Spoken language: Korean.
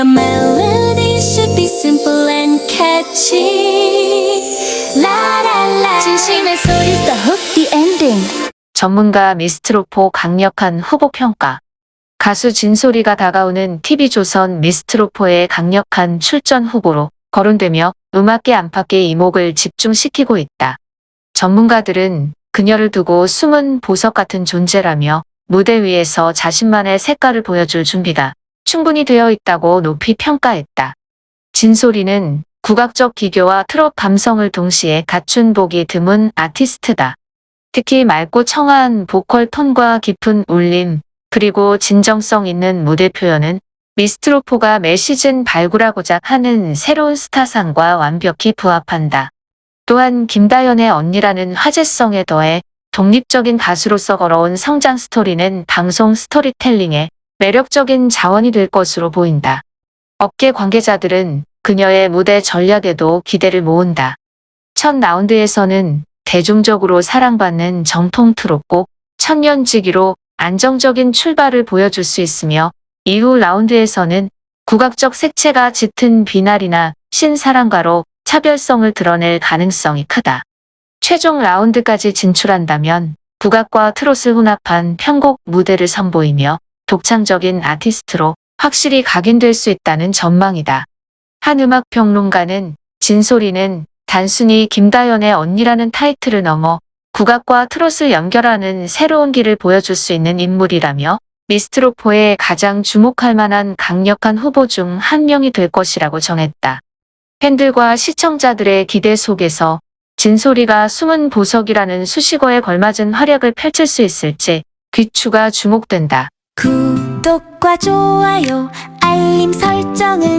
The melody should be simple and catchy. La la la. 진심의 소리 the hook, the ending. 전문가 미스트로포 강력한 후보 평가. 가수 진소리가 다가오는 TV조선 미스트로포의 강력한 출전 후보로 거론되며 음악계 안팎의 이목을 집중시키고 있다. 전문가들은 그녀를 두고 숨은 보석 같은 존재라며 무대 위에서 자신만의 색깔을 보여줄 준비가 충분히 되어 있다고 높이 평가했다. 진소리는 국악적 기교와 트롯 감성을 동시에 갖춘 보기 드문 아티스트다. 특히 맑고 청아한 보컬 톤과 깊은 울림, 그리고 진정성 있는 무대 표현은 미스트로포가 매 시즌 발굴하고자 하는 새로운 스타상과 완벽히 부합한다. 또한 김다연의 언니라는 화제성에 더해 독립적인 가수로서 걸어온 성장 스토리는 방송 스토리텔링에 매력적인 자원이 될 것으로 보인다. 업계 관계자들은 그녀의 무대 전략에도 기대를 모은다. 첫 라운드에서는 대중적으로 사랑받는 정통 트롯곡 천년지기로 안정적인 출발을 보여줄 수 있으며 이후 라운드에서는 국악적 색채가 짙은 비날이나 신사랑가로 차별성을 드러낼 가능성이 크다. 최종 라운드까지 진출한다면 국악과 트롯을 혼합한 편곡 무대를 선보이며 독창적인 아티스트로 확실히 각인될 수 있다는 전망이다. 한 음악 평론가는 진소리는 단순히 김다연의 언니라는 타이틀을 넘어 국악과 트롯을 연결하는 새로운 길을 보여줄 수 있는 인물이라며 미스트로포의 가장 주목할 만한 강력한 후보 중 한 명이 될 것이라고 정했다. 팬들과 시청자들의 기대 속에서 진소리가 숨은 보석이라는 수식어에 걸맞은 활약을 펼칠 수 있을지 귀추가 주목된다. 구독과 좋아요 알림 진심의